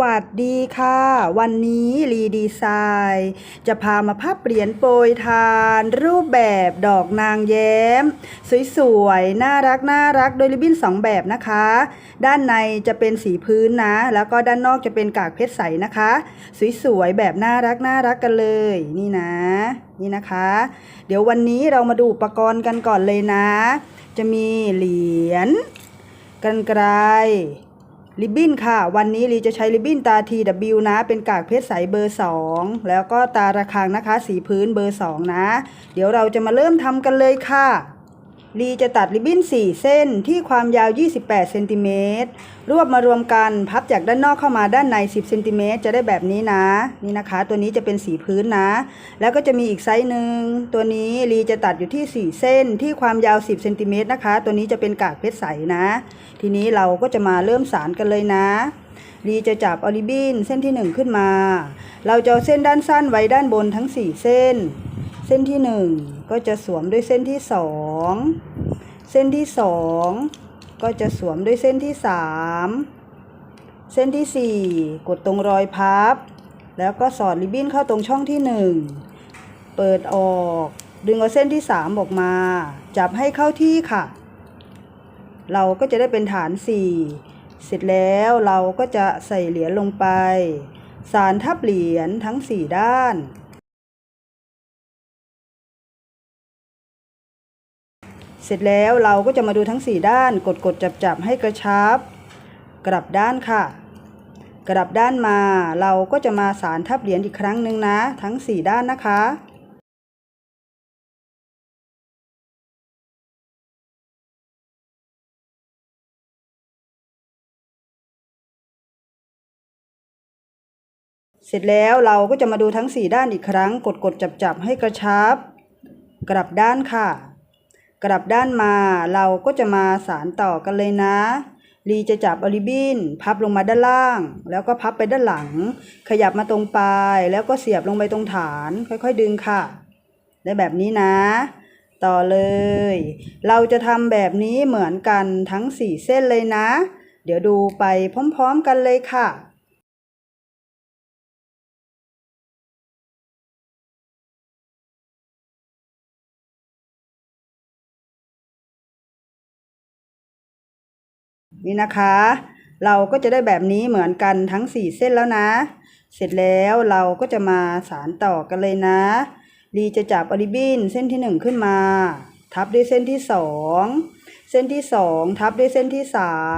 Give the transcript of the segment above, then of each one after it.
วัสดีค่ะ วันนี้รีดีไซน์จะพามาภาพเปลี่ยนโปรยทาน รูปแบบดอกนางแย้ม สวยๆ น่ารักน่ารักโดยริบบิ้นสองแบบนะคะ ด้านในจะเป็นสีพื้นนะ แล้วก็ด้านนอกจะเป็นกากเพชรใสนะคะ สวยๆ แบบน่ารักน่ารักกันเลย นี่นะ นี่นะคะ เดี๋ยววันนี้เรามาดูอุปกรณ์กันก่อนเลยนะ จะมีเหรียญกันไกร ริบบิ้นค่ะ วันนี้ลีจะใช้ริบบิ้นตา TW นะ เป็นกากเพชรใสเบอร์ 2 แล้วก็ตาระคังนะคะ สีพื้นเบอร์ 2 นะ เดี๋ยวเราจะมาเริ่มทำกันเลยค่ะ ลีจะตัดริบบิ้น 4 เส้นที่ความยาว 28 เซนติเมตร รวบมารวมกันพับจากด้านนอกเข้ามาด้านใน 10 เซนติเมตรจะได้แบบนี้นะ นี่นะคะ ตัวนี้จะเป็นสีพื้นนะ แล้วก็จะมีอีกไซส์หนึ่ง ตัวนี้ลีจะตัดอยู่ที่ 4 เส้นที่ความยาว 10 เซนติเมตรนะคะ ตัวนี้จะเป็นกากเพชรใสนะ ทีนี้เราก็จะมาเริ่มสารกันเลยนะลีจะจับออริบินเส้นที่ 1 ขึ้นมา เราจะเส้นด้านสั้นไว้ด้านบนทั้ง 4 เส้น ส้นที่1ก็จะสวมด้วยเส้นที่2เส้นที่2ก็จะสวมด้วยเส้นที่3เส้นที่4กดตรงรอยพับ แล้วก็สอดริบบิ้นเข้าตรงช่องที่1เปิดออก ดึงเอาเส้นที่3ออกมา จับให้เข้าที่ค่ะ เราก็จะได้เป็นฐาน4เสร็จแล้วเราก็จะใส่เหรียญลงไป สารทับเหรียญทั้ง4ด้าน เสร็จแล้วเราก็จะมาดูทั้ง 4 ด้านกดกดจับจับให้กระชับ กลับด้านค่ะ กลับด้านมาเราก็จะมาสารทับเหรียญอีกครั้งหนึ่งนะ ทั้ง 4 ด้านนะคะเสร็จแล้วเราก็จะมาดูทั้ง 4 ด้านอีกครั้ง กดกดจับจับให้กระชับ กลับด้านค่ะ กลับด้านมาเราก็จะมาสารต่อกันเลยนะลีจะจับอลิบินพับลงมาด้านล่าง แล้วก็พับไปด้านหลัง ขยับมาตรงปลายแล้วก็เสียบลงไปตรงฐาน ค่อยๆดึงค่ะ ได้แบบนี้นะ ต่อเลย เราจะทำแบบนี้เหมือนกันทั้ง 4 เส้นเลยนะ เดี๋ยวดูไปพร้อมๆกันเลยค่ะ นี่นะคะ เราก็จะได้แบบนี้เหมือนกันทั้ง 4 เส้นแล้วนะ เสร็จแล้วเราก็จะมาสารต่อกันเลยนะลีจะจับอริบินเส้นที่ 1 ขึ้นมา ทับด้วยเส้นที่ 2เส้นที่ 2 ทับด้วยเส้นที่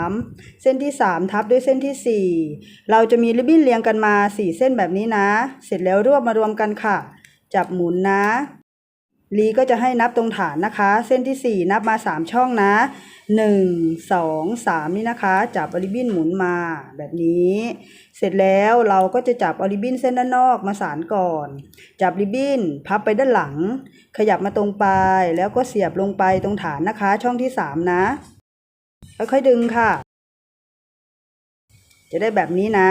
3 เส้นที่ 3 ทับด้วยเส้นที่ 4 เราจะมีริบบิ้นเรียงกันมา 4 เส้นแบบนี้นะ เสร็จแล้วรวบมารวมกันค่ะ จับหมุนนะ ลีก็จะให้นับตรงฐานนะคะ เส้นที่ 4 นับมา 3 ช่องนะ 1 2 3 นี่นะคะ จับอริบินหมุนมาแบบนี้ เสร็จแล้วเราก็จะจับอริบินเส้นด้านนอกมาสานก่อน จับริบบินพับไปด้านหลัง ขยับมาตรงปลายแล้วก็เสียบลงไปตรงฐานนะคะ ช่องที่ 3 นะค่อยดึงค่ะ จะได้แบบนี้นะ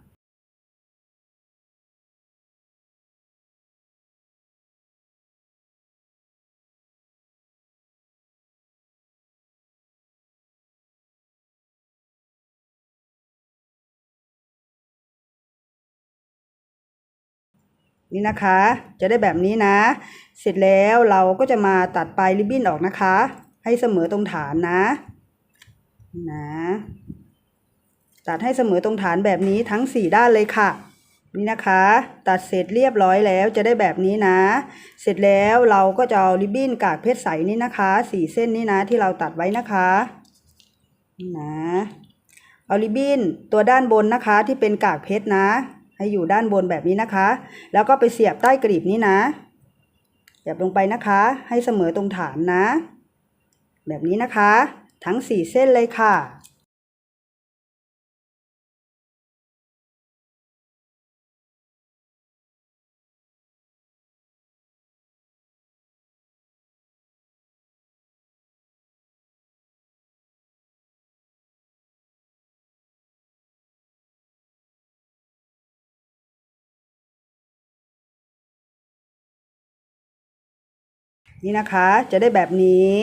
นี่นะคะ จะได้แบบนี้นะ เสร็จแล้วเราก็จะมาตัดปลายริบบิ้นออกนะคะ ให้เสมอตรงฐานนะนะ ตัดให้เสมอตรงฐานแบบนี้ทั้ง4ด้านเลยค่ะ นี่นะคะ ตัดเสร็จเรียบร้อยแล้วจะได้แบบนี้นะ เสร็จแล้วเราก็จะเอาริบบิ้นกากเพชรใสนี่นะคะสี่เส้นนี่นะที่เราตัดไว้นะคะนี่นะเอาริบบิ้นตัวด้านบนนะคะที่เป็นกากเพชรนะ ให้อยู่ด้านบนแบบนี้นะคะ แล้วก็ไปเสียบใต้กรีบนี้นะเสียบลงไปนะคะ ให้เสมอตรงฐานนะ แบบนี้นะคะ ทั้งสี่เส้นเลยค่ะ นี่นะคะจะได้แบบนี้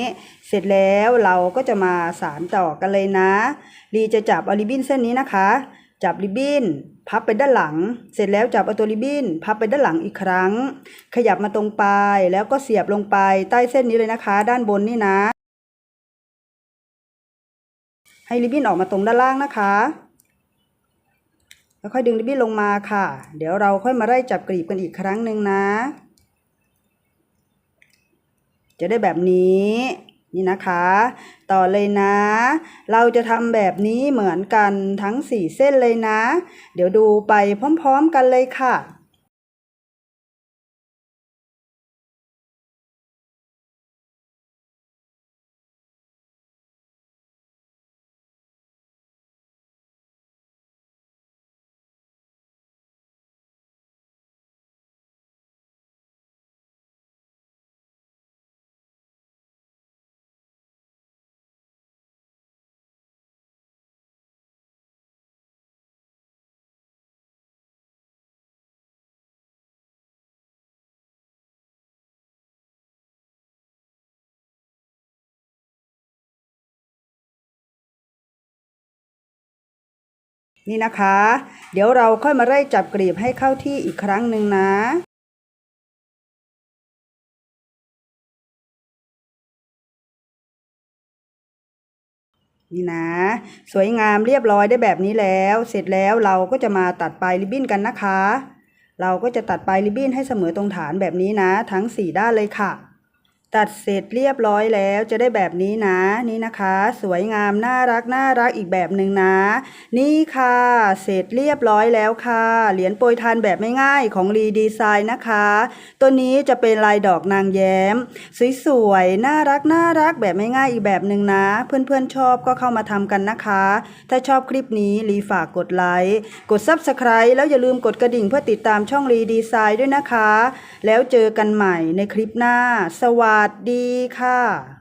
เสร็จแล้วเราก็จะมาสานต่อกันเลยนะลีจะจับเอาริบบิ้นเส้นนี้นะคะ จับริบบิ้น พับไปด้านหลัง เสร็จแล้วจับเอาตัวริบบิ้น พับไปด้านหลังอีกครั้ง ขยับมาตรงปลายแล้วก็เสียบลงไปใต้เส้นนี้เลยนะคะ ด้านบนนี่นะ ให้ริบบิ้นออกมาตรงด้านล่างนะคะแล้วค่อยดึงริบบิ้นลงมาค่ะ เดี๋ยวเราค่อยมาไล่จับกลีบกันอีกครั้งหนึ่งนะ จะได้แบบนี้ นี่นะคะ ต่อเลยนะ เราจะทำแบบนี้เหมือนกันทั้งสี่เส้นเลยนะ เดี๋ยวดูไปพร้อม ๆ กันเลยค่ะ นี่นะคะ เดี๋ยวเราค่อยมาไล่จับกลีบให้เข้าที่อีกครั้งหนึ่งนะนี่นะ สวยงามเรียบร้อยได้แบบนี้แล้ว เสร็จแล้วเราก็จะมาตัดปลายริบบิ้นกันนะคะ เราก็จะตัดปลายริบบิ้นให้เสมอตรงฐานแบบนี้นะ ทั้ง 4 ด้านเลยค่ะ ตัดเสร็จเรียบร้อยแล้วจะได้แบบนี้นะ นี่นะคะ สวยงามน่ารักน่ารักอีกแบบหนึ่งนะ นี่ค่ะ เสร็จเรียบร้อยแล้วค่ะ เหรียญโปรยทานแบบไม่ง่ายของรีดีไซน์นะคะ ตัวนี้จะเป็นลายดอกนางแย้ม สวยๆน่ารักน่ารักแบบไม่ง่ายอีกแบบหนึ่งนะ เพื่อนๆชอบก็เข้ามาทำกันนะคะ ถ้าชอบคลิปนี้รีฝากกดไลค์กด Subscribe แล้วอย่าลืมกดกระดิ่งเพื่อติดตามช่องรีดีไซน์ด้วยนะคะ แล้วเจอกันใหม่ในคลิปหน้า สวัสดีดีค่ะ